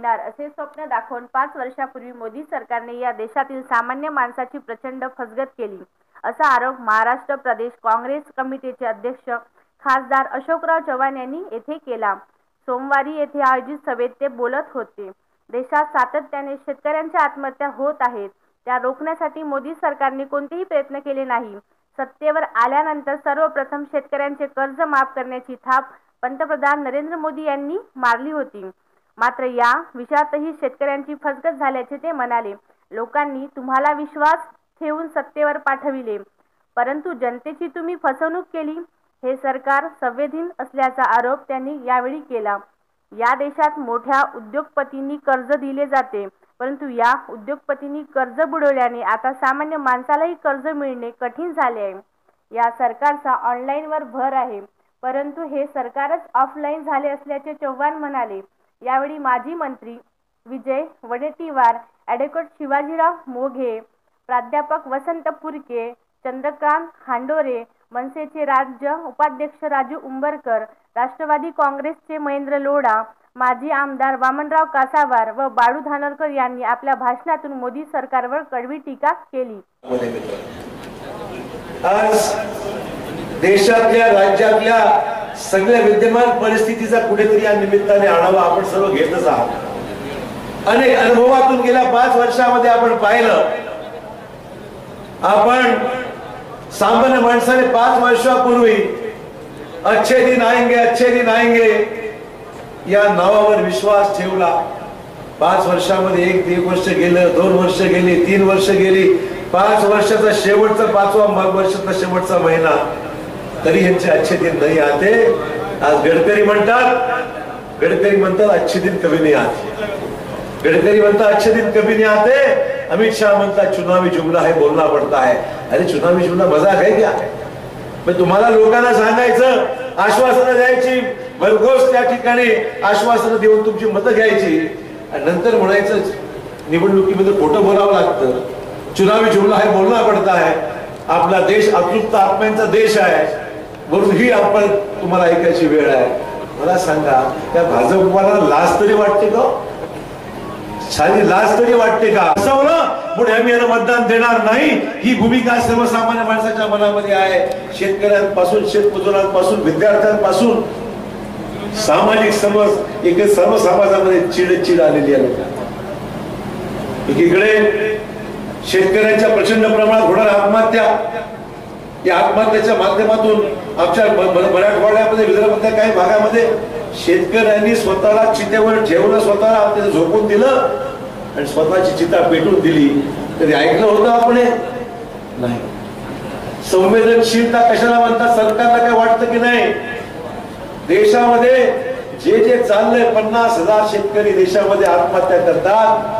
येणार असे स्वप्न दाखवून पाच वर्षापूर्वी मोदी सरकारने या देशातील सामान्य माणसाची प्रचंड फसगत केली. असा आरोप महाराष्ट्र प्रदेश काँग्रेस कमिटीचे अध्यक्ष खासदार अशोकराव चव्हाण यांनी येथे केला. सोमवारी येथे आयोजित सभेत ते बोलत होते. देशात सातत्याने शेतकऱ्यांच्या आत्महत्या होत आहेत. त्या रोखण्यासाठी मोदी सरकारने कोणतेही प्रयत्न केले नाही. सत्तेवर आल्यानंतर सर्वप्रथम शेतकऱ्यांचे कर्ज माफ करण्याची थाप पंतप्रधान नरेंद्र मोदी यांनी मारली होती. मात्र या विषयातही शेतकऱ्यांची फसगत झाल्याचे ते म्हणाले. लोकांनी तुम्हाला विश्वास ठेवून सत्तेवर पाठविले. परंतु जनतेची तुम्ही फसवणूक केली हे सरकार संवेदीन असल्याचा आरोप त्यांनी यावेळी केला. या देशात मोठ्या उद्योगपतींनी कर्ज दिले जाते परंतु या उद्योगपतींनी कर्ज बुडवल्याने आता सामान्य माणसालाही कर्ज मिळणे कठीण झाले आहे. या सरकारचा ऑनलाईनवर भर आहे परंतु हे सरकारच ऑफलाईन झाले असल्याचे चव्हाण म्हणाले. यावेळी माजी मंत्री विजय वडेट्टीवार ॲडव्होकेट शिवाजीराव मोघे प्राध्यापक वसंत पुरके चंद्रकांत हांडोरे मनसेचे राज्य उपाध्यक्ष राजू उंबरकर राष्ट्रवादी काँग्रेसचे महेंद्र लोढा माजी आमदार वामनराव कासावार व बाळू धानोरकर यांनी आपल्या भाषणातून मोदी सरकारवर कडवी टीका केली. आज देशातल्या राज्यातल्या सगळ्या विद्यमान परिस्थितीचा कुठेतरी या निमित्ताने आढावा आपण सर्व घेतच आहोत. अनेक अनुभवातून गेल्या पाच वर्षामध्ये आपण पाहिलं आपण सामान्य माणसाने पाच वर्षापूर्वी अच्छे दिन आएंगे अच्छे दिन आएंगे या नावावर विश्वास ठेवला. पाच वर्षामध्ये एक दीड वर्ष गेलं दोन वर्ष गेली तीन वर्ष गेली पाच वर्षाचा शेवटचा पाचवा वर्षाचा शेवटचा महिना. तरी यांचे अच्छे दिन नाही आते. आज गडकरी म्हणतात गडकरी म्हणतात अच्छे दिन कभी नाही आते. गडकरी म्हणतात अच्छे दिन कभी नाही आते. अमित शाह म्हणतात चुनावी जुमला है बोलना पडता है अरे चुनावी जुमला मजाक आहे क्या मग तुम्हाला लोकांना सांगायचं आश्वासनं द्यायची भरघोस त्या ठिकाणी आश्वासनं देऊन तुमची मतं घ्यायची. आणि नंतर म्हणायचं निवडणुकीमध्ये खोटं बोलावं लागतं. चुनावी जुमला हे बोलना पडता है आपला देश अतृप्त आत्म्यांचा देश आहे. म्हणून ही आपण तुम्हाला ऐकायची वेळ आहे. मला सांगा त्या भाजपवाला लाज तरी वाटते का? साधी लाज तरी वाटते का? असं पुढे आम्ही याला मतदान देणार नाही. ही भूमिका सर्वसामान्य माणसाच्या मनामध्ये आहे. शेतकऱ्यांपासून शेतमजुरांपासून विद्यार्थ्यांपासून. सामाजिक समज एक सर्व समाजामध्ये चिड चिड आलेली आहे एकीकडे शेतकऱ्यांच्या प्रचंड प्रमाणात होणार आत्महत्या या आत्महत्येच्या माध्यमातून आमच्या मराठवाड्यामध्ये विदर्भातल्या काही भागामध्ये शेतकऱ्यांनी स्वतःला चितेवर ठेवलं स्वतःला त्याचं झोपून दिलं आणि स्वतःची चिता पेटून दिली. कधी ऐकलं होतं आपण नाही. संवेदनशीलता कशाला म्हणतात? सरकारला काय वाटतं की नाही? देशामध्ये जे जे चाललंय पन्नास हजार शेतकरी देशामध्ये आत्महत्या करतात.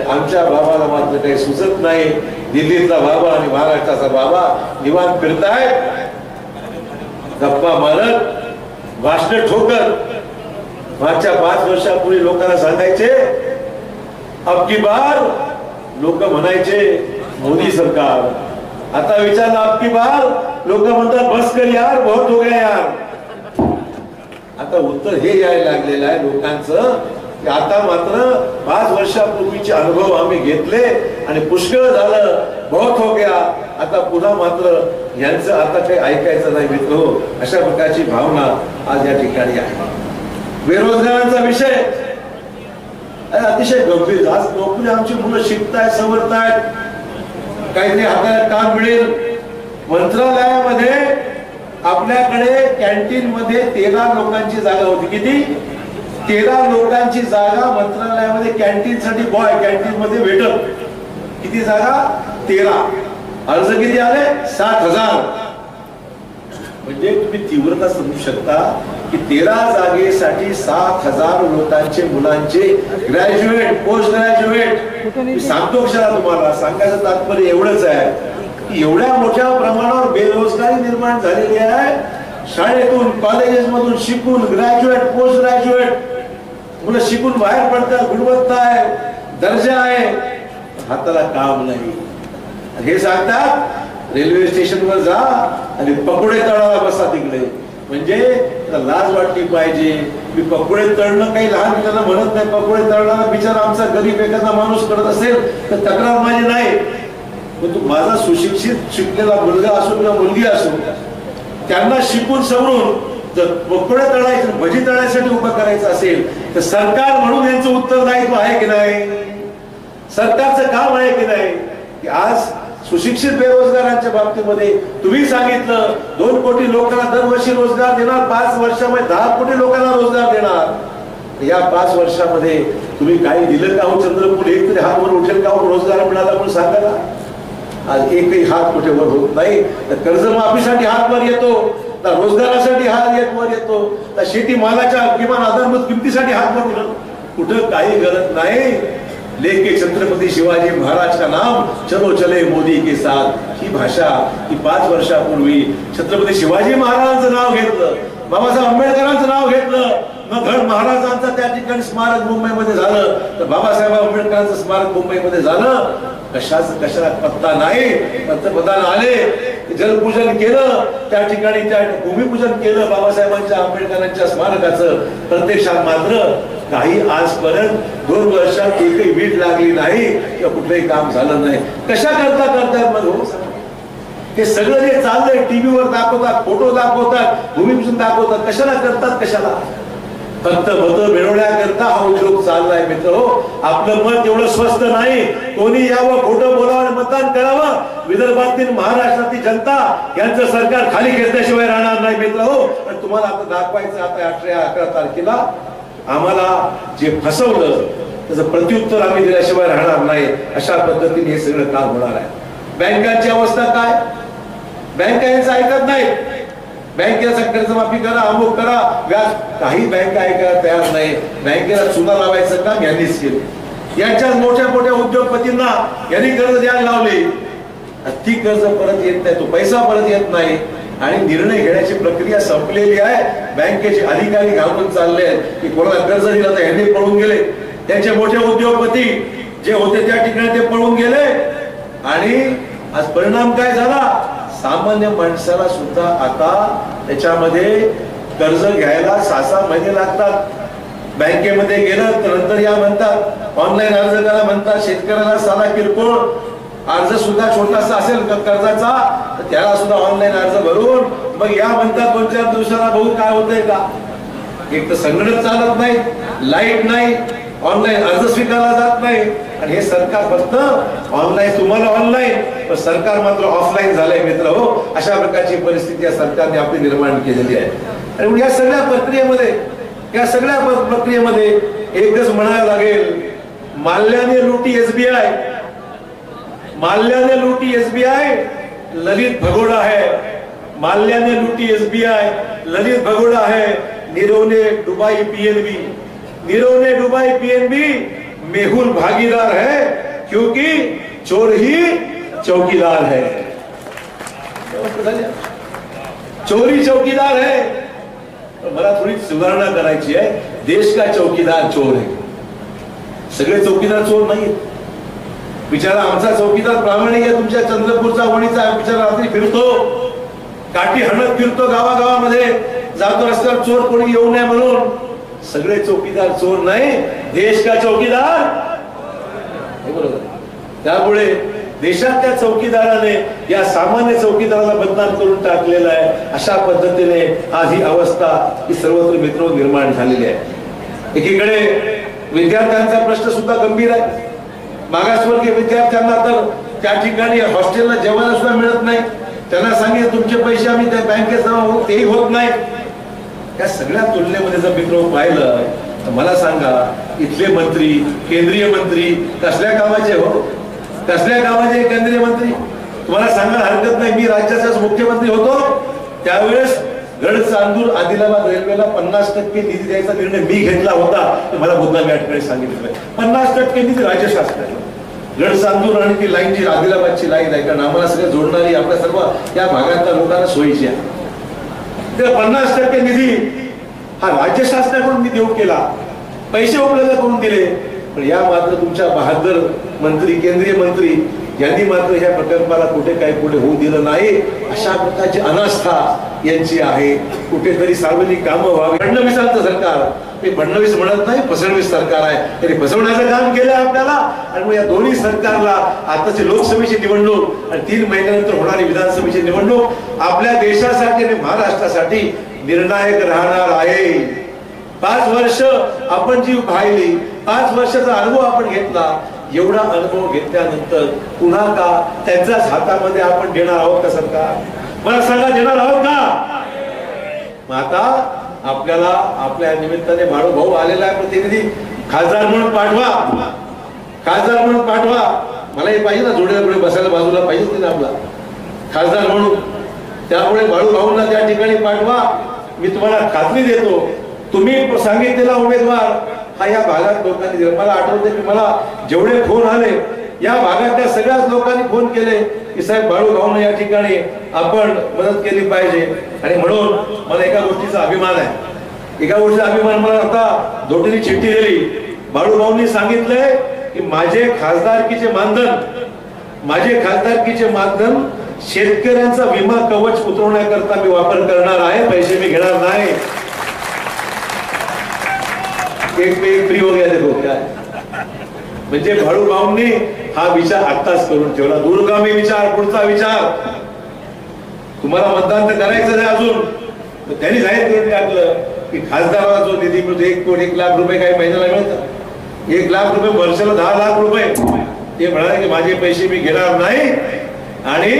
आमच्या बाबाला मात्र काही सुचत नाही. दिल्लीतला बाबा आणि महाराष्ट्राचा बाबा निवांत फिरतायत गप्पा मारत भाषण ठोकर मागच्या पाच वर्षापूर्वी लोकांना सांगायचे अबकी बार लोक म्हणायचे मोदी सरकार. आता विचारलं अबकी बार लोक म्हणतात बस कर यार बहुत हो गया यार. आता उत्तर हे यायला लागलेलं आहे लोकांचं. आता मात्र पाच वर्षापूर्वीचे अनुभव आम्ही घेतले आणि पुष्कळ झालं बहुत हो गया. आता पुन्हा मात्र यांचं आता काही ऐकायचं नाही मित्र हो अशा प्रकारची भावना आज या ठिकाणी आहे. बेरोजगारांचा विषय. अतिशय गंभीर. आज नोकरी आमची मुलं शिकतायत समजतायत काहीतरी हाताला काम मिळेल. मंत्रालयामध्ये आपल्याकडे कॅन्टीन मध्ये तेरा लोकांची जागा होती. किती? तेरा लोकांची जागा मंत्रालयामध्ये कॅन्टीन साठी बॉय कॅन्टीन मध्ये वेटर किती जागा? तेरा. अर्ज किती आले? सात हजार. म्हणजे तुम्ही तीव्रता समजू शकता की तेरा जागेसाठी सात हजार लोकांचे मुलांचे ग्रॅज्युएट पोस्ट ग्रॅज्युएट मी सांगतो क्षणा तुम्हाला सांगायचं तात्पर्य एवढंच आहे की एवढ्या मोठ्या प्रमाणावर बेरोजगारी निर्माण झालेली आहे. शाळेतून कॉलेजेस मधून शिकून ग्रॅज्युएट पोस्ट ग्रॅज्युएट मुलं शिकून बाहेर पडतात गुणवत्ता आहे दर्जा आहे. हाताला काम नाही. हे सांगतात रेल्वे स्टेशनवर जा आणि पकोडे तळाला बसा तिकडे. म्हणजे लाज वाटली पाहिजे. मी पकोडे तळणं काही लहान मुलांना म्हणत नाही. पकोडे तळणारा बिचारा आमचा गरीब एखादा माणूस करत असेल तर तक्रार माझी नाही. पण तू माझा सुशिक्षित शिकलेला मुलगा असो किंवा मुलगी असो त्यांना शिकून समरून जर पकोडे तळायचं भजी तळायसाठी उभं करायचं असेल तर सरकार म्हणून यांचं उत्तरदायित्व आहे की नाही? सरकारचं काम आहे की नाही? की आज सुशिक्षित बेरोजगारांच्या बाबतीमध्ये तुम्ही सांगितलं दोन कोटी लोकांना दरवर्षी रोजगार देणार पाच वर्षामध्ये दहा कोटी लोकांना रोजगार देणार. या पाच वर्षामध्ये तुम्ही काही दिलं का हो चंद्रपूर? एक तरी हात वर उठेल का हो रोजगार मिळाला म्हणून सांगा आज एकही हात कुठे वर होत नाही. तर कर्जमाफीसाठी हात वर येतो. रोजगारासाठी हात येत वर येतो. तर शेती मालाच्या किमान आधारभूत किमतीसाठी हात वर उठत कुठं काही गरज नाही. लेके छत्रपती शिवाजी महाराज का नाम चलो चले मोदी के साथ. ही भाषा ही पाच वर्षापूर्वी छत्रपती शिवाजी महाराजांचं नाव घेतलं. बाबासाहेब आंबेडकरांचं नाव घेतलं. मग धड महाराजांचं त्या ठिकाणी स्मारक मुंबईमध्ये झालं. तर बाबासाहेब आंबेडकरांचं स्मारक मुंबईमध्ये झालं. कशाच कशाला पत्ता नाही. पंतप्रधान आले. जलपूजन केलं. त्या ठिकाणी त्या भूमिपूजन केलं बाबासाहेबांच्या आंबेडकरांच्या स्मारकाचं. प्रत्यक्षात मात्र काही आजपर्यंत दोन वर्षात एकही वीट लागली नाही. किंवा कुठलंही काम झालं नाही. कशा करता करतात मग हो? हे? सगळं जे चाललंय टीव्हीवर दाखवतात फोटो दाखवतात भूमिपूजन दाखवतात. कशाला करतात कशाला? फक्त मत मिळवण्याकरता हा उद्योग चाललाय मित्र हो. आपलं मत एवढं स्वस्त नाही. कोणी यावं खोटं बोलावं मतदान करावं विदर्भातील महाराष्ट्रातील जनता यांचं सरकार खाली घेतल्याशिवाय राहणार नाही मित्र हो. आणि तुम्हाला आता दाखवायचं आता अठरा अकरा तारखेला आम्हाला जे फसवलं त्याचं प्रत्युत्तर आम्ही दिल्याशिवाय राहणार नाही. अशा पद्धतीने हे सगळं काम होणार आहे. बँकांची अवस्था काय? बँका यांचं ऐकत नाही बँकेचा कर्जमाफी करा अमुक करा. व्याज काही बँक ऐकायला तयार नाही. बँकेला चुना लावायचं काम यांनीच केलं. यांच्या मोठ्या मोठ्या उद्योगपतींना यांनी कर्ज द्यायला लावले. ती कर्ज परत येत नाही तो पैसा परत येत नाही. आणि निर्णय घेण्याची प्रक्रिया संपलेली आहे. बँकेचे अधिकारी घाबरून चालले आहेत की कोणाला कर्ज दिला तर यांनी पळून गेले. त्यांचे मोठे उद्योगपती जे होते त्या ठिकाणी ते पळून गेले. आणि आज परिणाम काय झाला? सामान्य माणसाला सुद्धा आता त्याच्यामध्ये कर्ज घ्यायला सहा सहा महिने लागतात. बँकेमध्ये गेलं तर नंतर या म्हणतात ऑनलाईन अर्ज करा म्हणतात. शेतकऱ्याला साधा किरकोळ अर्ज सुद्धा छोटासा असेल कर्जाचा तर त्याला सुद्धा ऑनलाईन अर्ज भरून मग या म्हणतात दोन चार दिवसाला भाऊ काय होतंय का? एक तर संगणक चालत नाही लाइट नाही ऑनलाईन अर्ज स्वीकारला जात नाही. आणि हे सरकार फक्त ऑनलाईन तुम्हाला ऑनलाईन पण सरकार मात्र ऑफलाईन झालंय मित्र हो. अशा प्रकारची परिस्थिती या सरकारने आपली निर्माण केलेली आहे. आणि या सगळ्या प्रक्रियेमध्ये, या सगळ्या लुटी एसबीआय माल्याने लुटी एसबीआय ललित भगोड़ा है माल्याने लुटी एसबीआई ललित भगोड़ा है नीरव ने डुबाई पीएनबी नीरव ने डुबाई पीएनबी मेहुल भागीदार है, क्योंकि चोर ही चौकीदार है। चोरी चौकीदार है। मला थोडी सुधारणा करायची आहे. देश का चौकीदार चोर आहे सगळे चौकीदार चोर नाही बिचारा आमचा चौकीदार प्रामाणिक आहे तुमच्या चंद्रपूरचा वणीचा बिचारा रात्री फिरतो. काठी हणत फिरतो गावागावामध्ये. जातो रस्त्यावर चोर कोणी येऊ नये म्हणून. सगळे चौकीदार चोर नाही. देश का चौकीदार? हे बरोबर त्यामुळे देशातल्या चौकीदाराने या सामान्य चौकीदाराला बदनाम करून टाकलेला आहे. अशा पद्धतीने आज ही अवस्था ही सर्वत्र मित्र निर्माण झालेली आहे. एकीकडे विद्यार्थ्यांचा प्रश्न सुद्धा गंभीर आहे. मागासवर्गीय विद्यार्थ्यांना तर त्या ठिकाणी हॉस्टेलला जेवायला सुद्धा मिळत नाही. त्यांना सांगितलं तुमचे पैसे आम्ही त्या बँकेत जमा होऊ तेही होत नाही. या सगळ्या तुलनेमध्ये जर मित्र पाहिलं तर मला सांगा इथले मंत्री केंद्रीय मंत्री कसल्या कामाचे हो? कसल्या कामाचे केंद्रीय मंत्री तुम्हाला सांगायला हरकत नाही मी राज्याचा मुख्यमंत्री होतो. त्यावेळेस गड चांदूर आदिलाबाद रेल्वेला पन्नास टक्के निधी द्यायचा निर्णय मी घेतला होता. मला मुद्दा मी सांगितलं. पन्नास टक्के निधी राज्य शासनाने. गड चांदूर आणि ती लाईन जी आदिलाबादची लाईन आहे कारण आम्हाला सगळं जोडणारी आपल्या सर्व या भागातल्या लोकांना सोयीची आहे. तर पन्नास टक्के निधी हा राज्य शासनाकडून मी देऊ केला. पैसे उपलब्ध करून दिले. पण या मात्र तुमच्या बहादर मंत्री केंद्रीय मंत्री यांनी मात्र ह्या प्रकल्पाला कुठे काही कुठे होऊ दिलं नाही. अशा प्रकारची अनास्था यांची आहे. कुठेतरी सार्वजनिक कामं व्हावी. फडणवीसांचं सरकार मी फडणवीस म्हणत नाही फसवणवीस सरकार आहे. त्यांनी फसवण्याचं काम केलं आपल्याला. आणि मग या दोन्ही सरकारला आताची लोकसभेची निवडणूक आणि तीन महिन्यानंतर होणारी विधानसभेची निवडणूक आपल्या देशासाठी आणि महाराष्ट्रासाठी निर्णायक राहणार आहे. पाच वर्ष आपण जी पाहिली. पाच वर्षाचा अनुभव आपण घेतला. एवढा अनुभव घेतल्यानंतर पुन्हा का त्यांच्याच हातामध्ये आपण देणार आहोत का सरकार? मला सांगा देणार आहोत का? मग आता आपल्याला आपल्या निमित्ताने भाडू भाऊ आलेला आहे प्रतिनिधी. खासदार म्हणून पाठवा. खासदार म्हणून पाठवा. मला हे पाहिजे ना जोडीला पुढे बसायला बाजूला पाहिजे ना आपला. खासदार म्हणून. त्यामुळे बाळू भाऊंना त्या ठिकाणी पाठवा. मी तुम्हाला खात्री देतो. तुम्ही सांगितलेला उमेदवार हा या भागात लोकांनी दिला. मला आठवते की मला जेवढे फोन आले या भागातल्या सगळ्याच लोकांनी फोन केले की साहेब बाळू भाऊन या ठिकाणी आपण मदत केली पाहिजे. आणि म्हणून मला एका गोष्टीचा अभिमान आहे. एका गोष्टीचा अभिमान मला आता धोटीने चिठ्ठी दिली. बाळू भाऊंनी सांगितलंय की माझे खासदारकीचे मानधन माझे खासदारकीचे मानधन शेतकऱ्यांचा विमा कवच उतरवण्याकरता मी वापर करणार आहे पैसे मी घेणार नाही. एक पे एक फ्री हो गया देखो क्या म्हणजे भाऊ भाऊंनी हा विचार आत्ताच करून ठेवला. दूरगामी विचार पुढचा विचार. तुम्हाला मतदान तर करायचं नाही अजून. तर त्यांनी जाहीर करून टाकलं की खासदाराला जो निधी मिळतो एक कोटी एक लाख रुपये काही महिन्याला मिळतात एक लाख रुपये वर्षाला दहा लाख रुपये. ते म्हणाले की माझे पैसे मी घेणार नाही. आणि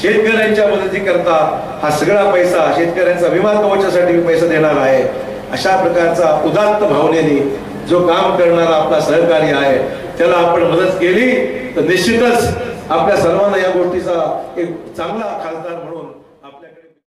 शेतकऱ्यांच्या मदती करता हा सगळा पैसा शेतकऱ्यांचा विमा कवचासाठी मी पैसा देणार आहे. अशा प्रकारचा उदात्त भावनेने जो काम करणारा आपला सहकारी आहे त्याला आपण मदत केली तर निश्चितच आपल्या सर्वांना या गोष्टीचा एक चांगला खासदार म्हणून